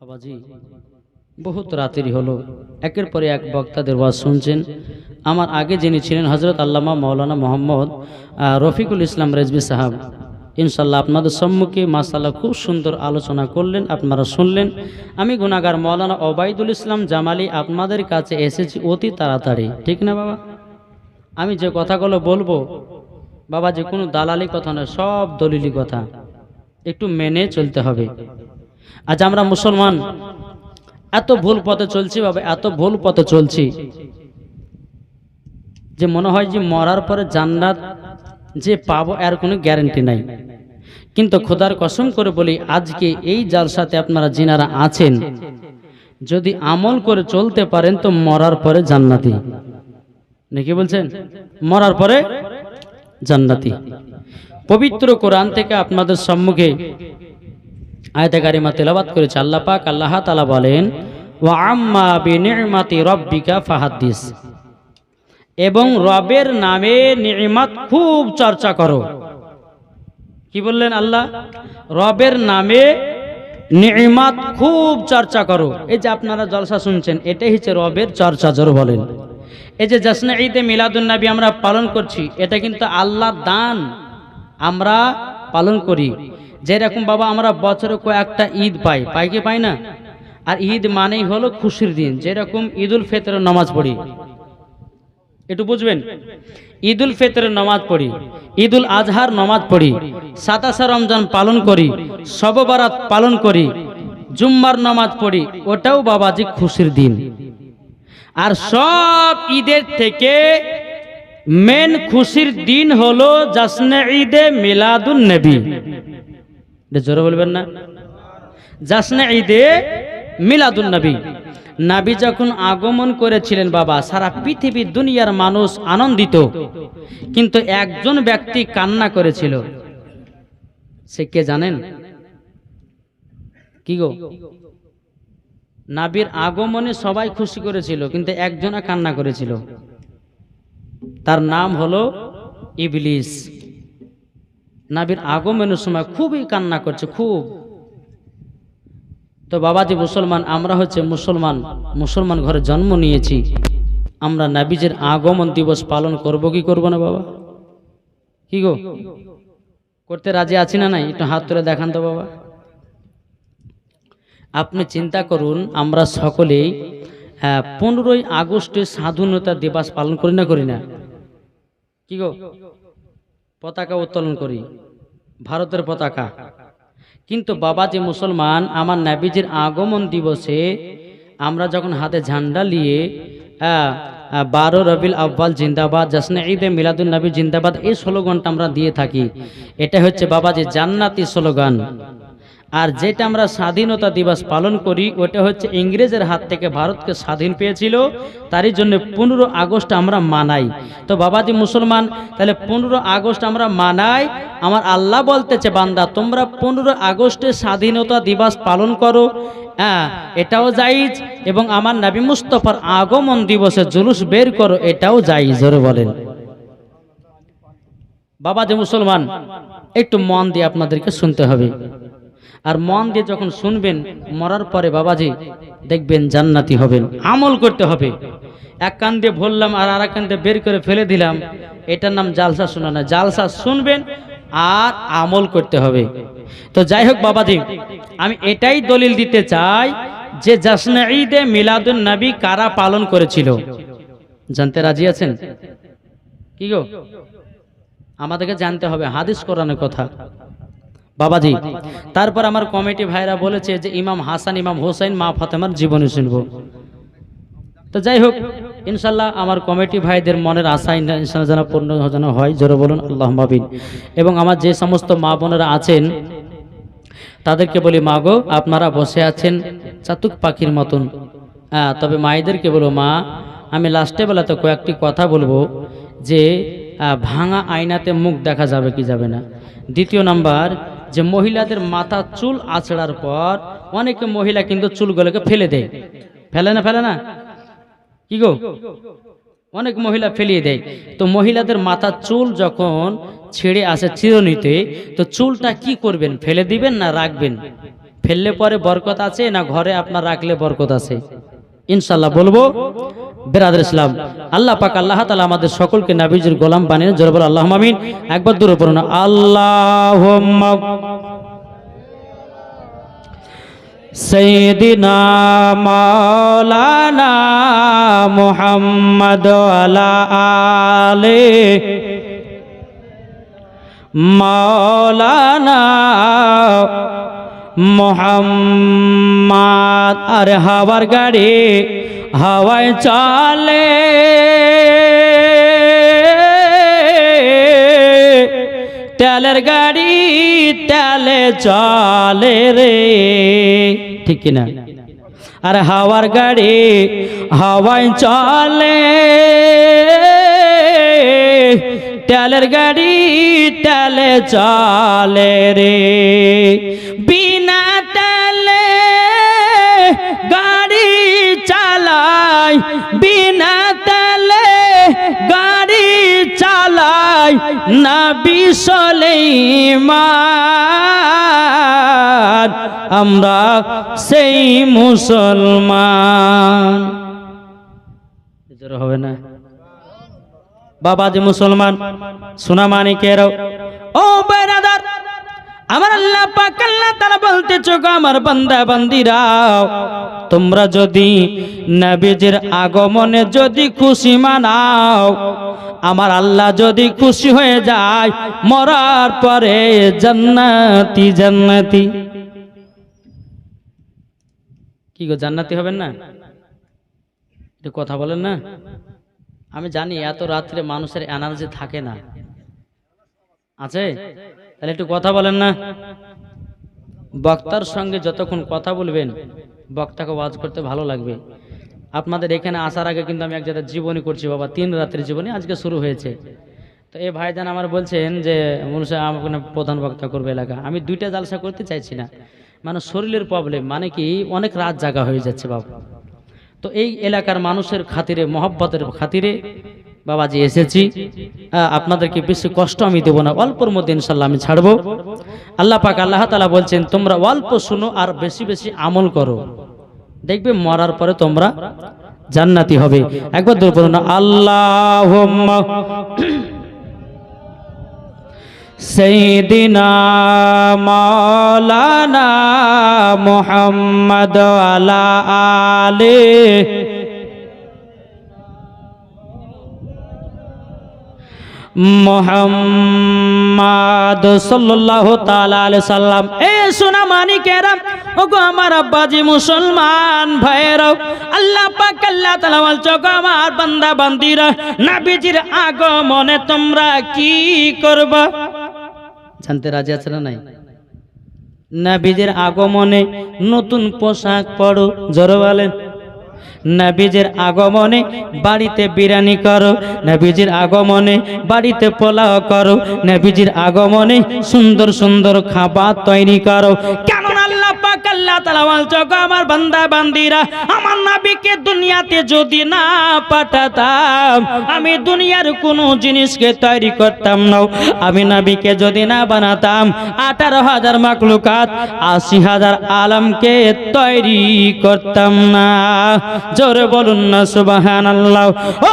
বাবাজি, বহুত রাতেরই হলো। একের পরে এক বক্তাদের ওয়াজ শুনছেন। আমার আগে যিনি ছিলেন হজরত আল্লামা মৌলানা মোহাম্মদ রফিকুল ইসলাম রেজবি সাহাব। ইনশাল্লাহ আপনাদের সম্মুখে মাসাল্লাহ খুব সুন্দর আলোচনা করলেন, আপনারা শুনলেন। আমি গুনাগার মৌলানা ওবায়দুল ইসলাম জামালি আপনাদের কাছে এসেছি অতি তাড়াতাড়ি। ঠিক না বাবা? আমি যে কথাগুলো বলব বাবা যে কোনো দালালি কথা নয়, সব দলিলি কথা। একটু মেনে চলতে হবে। আজ আমরা মুসলমান। এত ভুল পথে চলছি বাবা, এত ভুল পথে চলছি। যে মনে হয় যে মরার পরে জান্নাত যে পাবো, এর কোনো গ্যারান্টি নাই। কিন্তু খোদার কসম করে বলি, আজকে এই যার সাথে আপনারা যিনারা আছেন। যদি আমল করে চলতে পারেন তো মরার পরে জান্নাতি। নাকি বলছেন? মরার পরে জান্নাতি। পবিত্র কোরআন থেকে আপনাদের সম্মুখে আয়তে কারিমা তেলাবাত করেছে আল্লাহ পাক, আল্লাহ তালা বলেন, ওয়া আম্মা রব্বিকা ফাহাদ্দিস। এবং রবের নামে নিমাত খুব চর্চা করো। কি বললেন আল্লাহ? রবের নামে নিমাত খুব চর্চা করো। এই যে আপনারা জলসা শুনছেন, এটাই হচ্ছে রবের চর্চা জোর বলেন। এই যে জাসনা ঈদে মিলাদুন নবী আমরা পালন করছি, এটা কিন্তু আল্লাহর দান আমরা পালন করি। যেরকম বাবা আমরা বছরে কয়েকটা ঈদ পাই পাই কি পাই না? আর ঈদ মানেই হলো খুশির দিন, যেরকম ঈদুল ফেতরের নামাজ পড়ি। একটু বুঝবেন? ঈদুল ফেতরের নামাজ পড়ি, ঈদুল আজহার নামাজ পড়ি, সাতাশা রমজান পালন করি, সববারাত পালন করি, জুম্মার নামাজ পড়ি, ওটাও বাবাজি খুশির দিন। আর সব ঈদের থেকে মেন খুশির দিন হলো জাসনে ঈদে মিলাদুন নবী। এটা জোরে বলবেন না? জাসনে ঈদে মিলাদুন নবী। নাবি যখন আগমন করেছিলেন বাবা, সারা পৃথিবীর দুনিয়ার মানুষ আনন্দিত। কিন্তু একজন ব্যক্তি কান্না করেছিল। সে কে জানেন? কি গো? নাবির আগমনে সবাই খুশি করেছিল, কিন্তু একজনা কান্না করেছিল। তার নাম হলো ইবলিস। নাবির আগমনের সময় খুবই কান্না করছে, খুব। তো বাবাজি মুসলমান, আমরা হচ্ছে মুসলমান মুসলমান ঘরে জন্ম নিয়েছি। আমরা নাবিজের আগমন দিবস পালন করব কি করব না বাবা? কি গো? করতে রাজি আছি না নাই? একটু হাত তুলে দেখান তো বাবা। আপনি চিন্তা করুন, আমরা সকলেই পনেরোই আগস্টে স্বাধীনতা দিবস পালন করি না করি না। কি গো? পতাকা উত্তোলন করি, ভারতের পতাকা। কিন্তু বাবা যে মুসলমান আমার নাবিজির আগমন দিবসে আমরা যখন হাতে ঝান্ডা নিয়ে বারো রবিল আব্বাল জিন্দাবাদ জাসনে ঈদে মিলাদুল নবী জিন্দাবাদ, এই স্লোগানটা আমরা দিয়ে থাকি। এটা হচ্ছে বাবা যে জান্নাতি স্লোগান। আর যেটা আমরা স্বাধীনতা দিবস পালন করি, ওটা হচ্ছে ইংরেজের হাত থেকে ভারতকে স্বাধীন পেয়েছিল, তারই জন্য পনেরো আগস্ট আমরা মানাই। তো বাবাজি মুসলমান, তাহলে পনেরো আগস্ট আমরা মানাই, আমার আল্লাহ বলতেছে, বান্দা, তোমরা পনেরো আগস্টে স্বাধীনতা দিবস পালন করো। হ্যাঁ এটাও জাইজ এবং আমার নাবি মুস্তফার আগমন দিবসে জুলুস বের করো, এটাও জাইজ জোরে বলেন। বাবা যে মুসলমান, একটু মন দিয়ে আপনাদেরকে শুনতে হবে। আর মন দিয়ে যখন শুনবেন, মরার পরে বাবাজি দেখবেন জান্নাতি হবেন। আমল করতে হবে। এক কান দিয়ে বললাম আর আর এক কান দিয়ে বের করে ফেলে দিলাম। এটার নাম জালসা শোনা না জালসা শুনবেন আর আমল করতে হবে। তো যাই হোক বাবাজি, আমি এটাই দলিল দিতে চাই যে জাসনা ঈদে মিলাদুন নবী কারা পালন করেছিল? জানতে রাজি আছেন? কি গো? আমাদেরকে জানতে হবে। হাদিস কোরআনের কথা। বাবাজি, তারপর আমার কমিটি ভাইরা বলেছে যে ইমাম হাসান, ইমাম হোসেন মা ফাতেমার জীবনী শুনব। তো যাই হোক, ইনশাল্লাহ আমার কমিটি ভাইদের মনের আশা ইনশাল্লাহ যেন পূর্ণ যেন হয়, জোরে বলুন আল্লাহ মাবিন এবং আমার যে সমস্ত মা বোনেরা আছেন, তাদেরকে বলি, মা গো, আপনারা বসে আছেন চাতুক পাখির মতন। হ্যাঁ তবে মায়েদেরকে বলো, মা, আমি লাস্টে বেলাতে কয়েকটি কথা বলব যে ভাঙা আয়নাতে মুখ দেখা যাবে কি যাবে না? দ্বিতীয় নাম্বার যে মহিলাদের মাথা চুল আছড়ার পর অনেকে মহিলা কিন্তু চুলগুলোকে ফেলে দেয়। ফেলে না ফেলে না? কি গো? অনেক মহিলা ফেলিয়ে দেয়। তো মহিলাদের মাথার চুল যখন ছেড়ে আসে চিরনিতে, তো চুলটা কি করবেন, ফেলে দিবেন না রাখবেন? ফেললে পরে বরকত আছে না ঘরে আপনার রাখলে বরকত আছে? ইনশাল্লাহ বলব, বেরাদের ইসলাম, আল্লাহ পাক, আল্লাহ তালা আমাদের সকলকে নাবিজের গোলাম বানিয়ে জোর বলো আল্লাহ মামিন একবার দূরে পড়ুন আল্লাহ সৈদিনা মাওলানা মুহাম্মদ আলা আলে মাওলানা মোহাম্মদ, আর হাওয়ার গাড়ি হাওয়ায় চলে। তেলের গাড়ি তেলে চলে রে। ঠিক কিনা? আর হাওয়ার গাড়ি হাওয়ায় চলে। তেলের গাড়ি তেলে চলে রে। বিনা তেলে গাড়ি চালাই, বিনা তেলে গাড়ি চালাই না বিসলেমান আমরা সেই মুসলমান। হবে না। বাবা যে মুসলমান, সোনা মানিকেরও ও বেরাদার আমার আল্লাহ পাক আল্লাহ তাআলা বলতেছো গো আমার বান্দা বান্দিরাও, তোমরা যদি নবীজির আগমনে যদি খুশি মানাও, আমার আল্লাহ যদি খুশি হয়ে যায়, মরার পরে জান্নাতি জান্নাতি। কি গো, জান্নাতি হবেন না? কথা বলেন না? আমি জানি এত রাত্রে মানুষের এনার্জি থাকে না। আছে? তাহলে একটু কথা বলেন না। বক্তার সঙ্গে যতক্ষণ কথা বলবেন, বক্তাকে ওয়াজ করতে ভালো লাগবে। আপনাদের এখানে আসার আগে কিন্তু আমি এক জায়গায় জীবনী করছি, বাবা, তিন রাত্রের জীবনী আজকে শুরু হয়েছে। তো এই ভাইজান আমার বলছেন যে মনুষ্য আমাকে প্রধান বক্তা করবে এলাকা। আমি দুইটা জালসা করতে চাইছি না। মানে শরীরের প্রবলেম মানে কি, অনেক রাত জাগা হয়ে যাচ্ছে, বাবা। তো এই এলাকার মানুষের খাতিরে, মহব্বতের খাতিরে, বাবাজি, এসেছি। আপনাদেরকে বেশি কষ্ট আমি দেবো না, অল্পর মধ্যে ইনশাল্লাহ আমি ছাড়বো। আল্লাহ পাক, আল্লাহ তালা বলছেন, তোমরা অল্প শুনো আর বেশি বেশি আমল করো। দেখবে মরার পরে তোমরা জান্নাতি হবে। একবার দূর না আল্লাহ সৈদিনা মাওলানা মোহাম্মদ আলা আলে মোহাম্মদ সাল্লাল্লাহু তাআলা আলাইহি সাল্লাম এ সোনা মানিকেরা ওগো আমার আব্বাজি মুসলমান ভাইরাও আল্লাহ পাক আল্লাহ তাআলা বলছো গো আমার বান্দা বান্দিরা, নবীজির আগমনে তোমরা কি করবা? জানতে রাজি আছে না নাই? নাবিজের আগমনে নতুন পোশাক পরো, জোরে বলেন। নবীজের আগমনে বাড়িতে বিরিয়ানি করো, নবীজির আগমনে বাড়িতে পোলাও করো, নবীজির আগমনে সুন্দর সুন্দর খাবার তৈরি করো। কেমন আল্লাহ পাক আল্লাহ তাআলা বলছো আমার বান্দা, বান্দিরা, আমার নবীকে দুনিয়াতে যদি না পাঠাতাম, আমি দুনিয়ার কোনো জিনিসকে তৈরি করতাম না। আমি নবীকে যদি না বানাতাম, আঠারো হাজার মাকলুকাত আশি হাজার আলমকে তৈরি করতাম না। জোরে বলুন না সুবাহান আল্লাহ ও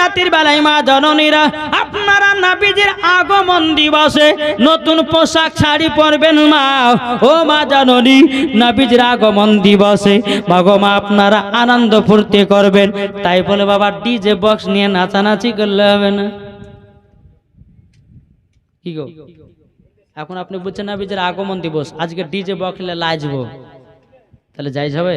রাতের বেলায় মা জননীরা, আপনারা নাবিজির আগমন দিবসে নতুন পোশাক শাড়ি পরবেন মা। ও মা জননী নাবিজির আগমন দিবসে মা আপনারা আনন্দ ফুর্তি করবেন। তাই বলে বাবা ডিজে বক্স নিয়ে নাচানাচি করলে হবে না। কি গো? এখন আপনি বুঝছেন নাবিজের আগমন দিবস, আজকে ডিজে বক্সলে লাজবো তাহলে যাই যাবে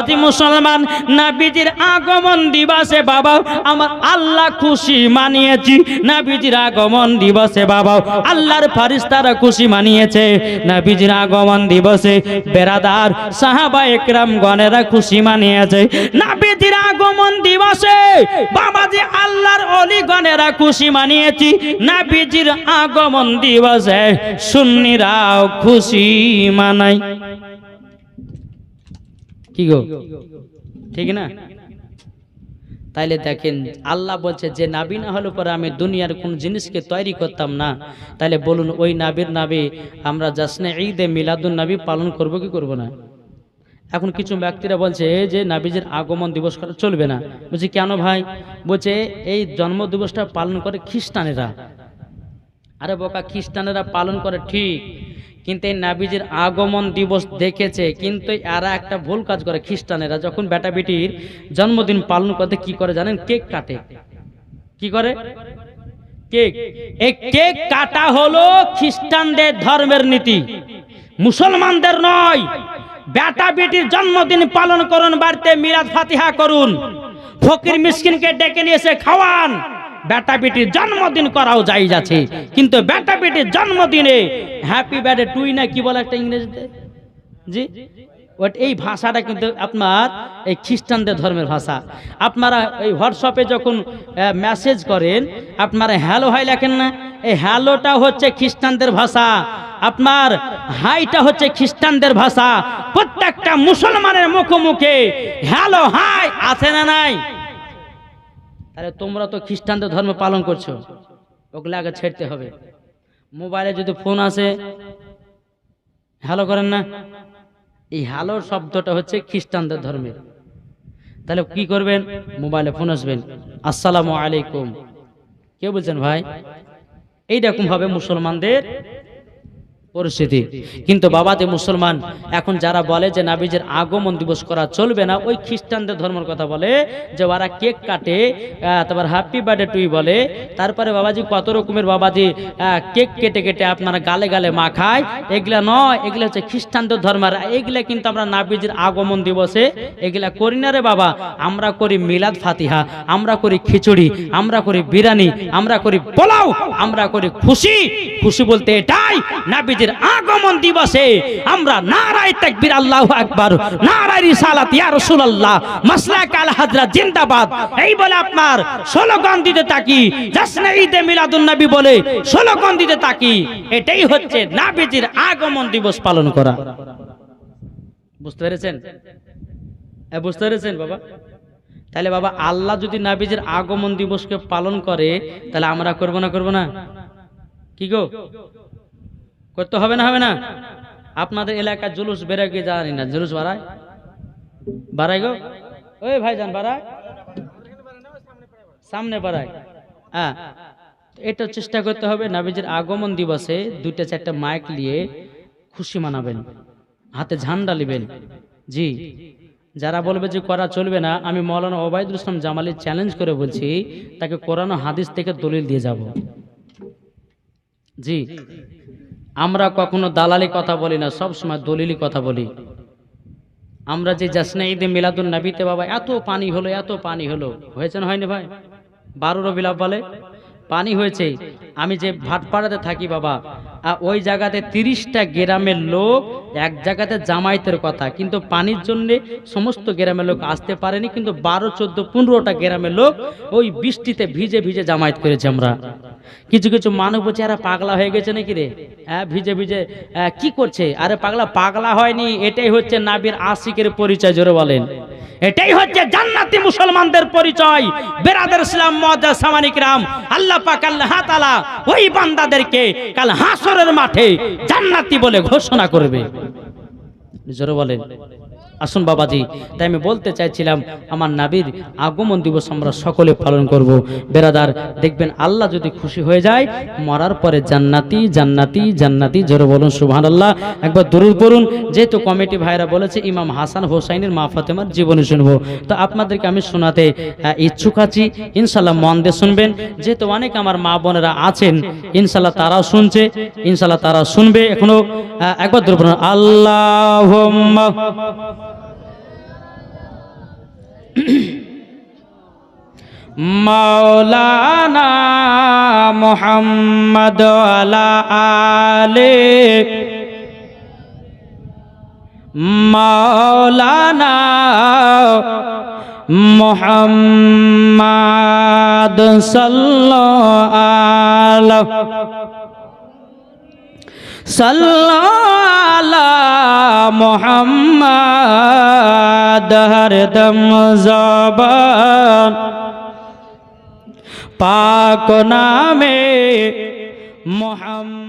বাবাজি মুসলমান, নাবিজির আগমন দিবসে বাবা আমার আল্লাহ খুশি মানিয়েছি। নাবিজির আগমন দিবসে বাবা আল্লাহর ফারিস্তারা খুশি মানিয়েছে। নাবিজির আগমন দিবসে বেরাদার, সাহাবা একরাম গণেরা খুশি মানিয়েছে। নাবিজির আগমন দিবসে বাবাজি আল্লাহর অলি গণেরা খুশি মানিয়েছি। নাবিজির আগমন দিবসে সুন্নিরাও খুশি মানাই কি গো? ঠিক না? তাইলে দেখেন, আল্লাহ বলছে যে নাবি না হলে পরে আমি দুনিয়ার কোন জিনিসকে তৈরি করতাম না। তাইলে বলুন, ওই নাবির নাবি আমরা জাসনে ঈদে মিলাদুন নাবি পালন করব কি করব না? এখন কিছু ব্যক্তিরা বলছে যে নাবিজের আগমন দিবস করা চলবে না। বলছি, কেন ভাই? বলছে, এই জন্ম দিবসটা পালন করে খ্রিস্টানেরা। আরে বোকা, খ্রিস্টানেরা পালন করে ঠিক কিন্তু এই নাবিজের আগমন দিবস দেখেছে, কিন্তু এরা একটা ভুল কাজ করে খ্রিস্টানেরা। যখন বেটা বেটির জন্মদিন পালন করতে কি করে জানেন? কেক কাটে। কি করে? কেক। এই কেক কাটা হলো খ্রিস্টানদের ধর্মের নীতি। মুসলমানদের নয়। বেটা বেটির জন্মদিন পালন করুন, বাড়িতে মিরাজ ফাতিহা করুন। ফকির মিসকিনকে ডেকে নিয়ে এসে খাওয়ান। বেটা বেটির জন্মদিন করাও যাই যাচ্ছে কিন্তু বেটা বেটির জন্মদিনে হ্যাপি বার্থডে টুই না কি বলে একটা ইংরেজিতে? জি? এই ভাষাটা কিন্তু আপনার এই খ্রিস্টানদের ধর্মের ভাষা। আপনারা এই হোয়াটসঅ্যাপে যখন মেসেজ করেন, আপনারা হ্যালো হাই লেখেন না। এই হ্যালোটা হচ্ছে খ্রিস্টানদের ভাষা। আপনার হাইটা হচ্ছে খ্রিস্টানদের ভাষা। প্রত্যেকটা মুসলমানের মুখে মুখে হ্যালো হাই আছে না নাই? তাহলে তোমরা তো খ্রিস্টানদের ধর্ম পালন করছ। ওগুলো আগে ছেড়তে হবে। মোবাইলে যদি ফোন আসে, হ্যালো করেন না? এই হ্যালো শব্দটা হচ্ছে খ্রিস্টানদের ধর্মের। তাহলে কি করবেন? মোবাইলে ফোন আসবেন। আসসালামু আলাইকুম। কে বলছেন, ভাই, এইরকম ভাবে মুসলমানদের পরিস্থিতি। কিন্তু বাবাতে মুসলমান, এখন যারা বলে যে নাবিজের আগমন দিবস করা চলবে না, ওই খ্রিস্টানদের ধর্মের কথা বলে যে ওরা কেক কাটে তারপর হ্যাপি বার্থডে টুই বলে। তারপরে বাবাজি কত রকমের বাবাজি কেক কেটে কেটে আপনারা গালে গালে মাখায় এগুলা নয়, এগুলা হচ্ছে খ্রিস্টানদের ধর্মের এগুলা কিন্তু আমরা নাবিজের আগমন দিবসে এগুলা করি না রে বাবা। আমরা করি মিলাদ ফাতিহা, আমরা করি খিচুড়ি, আমরা করি বিরিয়ানি, আমরা করি পোলাও, আমরা করি খুশি। খুশি বলতে এটাই নাবিজের আগমন দিবসে আমরা নারায় তাকবীর, আল্লাহু আকবার, নারায় রিসালাত, ইয়া রাসূলুল্লাহ, মাসলাক আল হাজরা, জিন্দাবাদ। এই বলে আপনার স্লোগান দিতে থাকি জাসনে ঈদে মিলাদুন নবী বলে স্লোগান দিতে থাকি। এটাই হচ্ছে নাবিজের আগমন দিবস পালন করা। বুঝতে পেরেছেন? বুঝতে পেরেছেন বাবা? তাহলে বাবা, আল্লাহ যদি নাবিজের আগমন দিবসকে পালন করে, তাহলে আমরা করব না করব না? কি গো? করতে হবে না হবে না? আপনাদের এলাকায় জুলুস বেড়ে গিয়ে জানি না, জুলুস বাড়ায়? বাড়াই গো। ওই ভাইজান, বাড়ায়। সামনে বাড়ায়। হ্যাঁ। এটা চেষ্টা করতে হবে, নাবিজের আগমন দিবসে দুইটা, চারটা মাইক নিয়ে খুশি মানাবেন, হাতে ঝান্ডা নেবেন। জি। যারা বলবে যে করা চলবে না, আমি মৌলানা ওবায়দুল ইসলাম জামালি চ্যালেঞ্জ করে বলছি, তাকে কোরআন হাদিস থেকে দলিল দিয়ে যাব। জি। আমরা কখনো দালালি কথা বলি না, সব সময় দলিলি কথা বলি। আমরা যে জাসনে ঈদে মিলাদুল নবীতে বাবা, এত পানি হলো, এত পানি হলো। হয়েছে না হয়নি ভাই? বারো বিলাপ বলে? পানি হয়েছে। আমি যে ভাটপাড়াতে থাকি বাবা ওই জায়গাতে তিরিশটা গ্রামের লোক, এক জায়গাতে জামাইতের কথা। কিন্তু পানির জন্যে সমস্ত গ্রামের লোক আসতে পারেনি, কিন্তু বারো, চোদ্দ, পনেরোটা গ্রামের লোক ওই বৃষ্টিতে ভিজে ভিজে জামায়াত করেছে আমরা। কিছু কিছু মানুষ বলছে এরা পাগলা হয়ে গেছে নাকি রে? হ্যাঁ ভিজে ভিজে কি করছে? আরে পাগলা পাগলা হয়নি। এটাই হচ্ছে নাবির আশিকের পরিচয়, জোরে বলেন। এটাই হচ্ছে জান্নাতি মুসলমানদের পরিচয়। বেরাদের ইসলাম মজা সামানিক রাম, আল্লাহ পাক ওই বান্দাদেরকে কাল হাসরের মাঠে জান্নাতি বলে ঘোষণা করবে। জোরে বলেন। আসুন বাবাজি, তাই আমি বলতে চাইছিলাম, আমার নাবির আগমন দিবস আমরা সকলে পালন করব। বেরাদার, দেখবেন আল্লাহ যদি খুশি হয়ে যায়, মরার পরে জান্নাতি জান্নাতি জান্নাতি, জোরে বলুন সুবহান আল্লাহ একবার দরুদ পড়ুন, যেহেতু কমিটি ভাইরা বলেছে, ইমাম হাসান হোসাইনের মা ফাতেমার জীবনী শুনব। তো আপনাদেরকে আমি শোনাতে ইচ্ছুক আছি ইনশাল্লাহ মন দিয়ে শুনবেন। যেহেতু অনেক আমার মা বোনেরা আছেন ইনশাল্লাহ তারাও শুনছে ইনশাল্লাহ তারা শুনবে এখনও। একবার দরুদ পড়ুন আল্লাহ মাওলানা মোহাম্মদ আলা মাওলানা মোহাম্মদ সাল্লাল্লাহু সাল্লাল্লাহু মোহাম্মদ হরদম জব পাক নামে মোহাম্মদ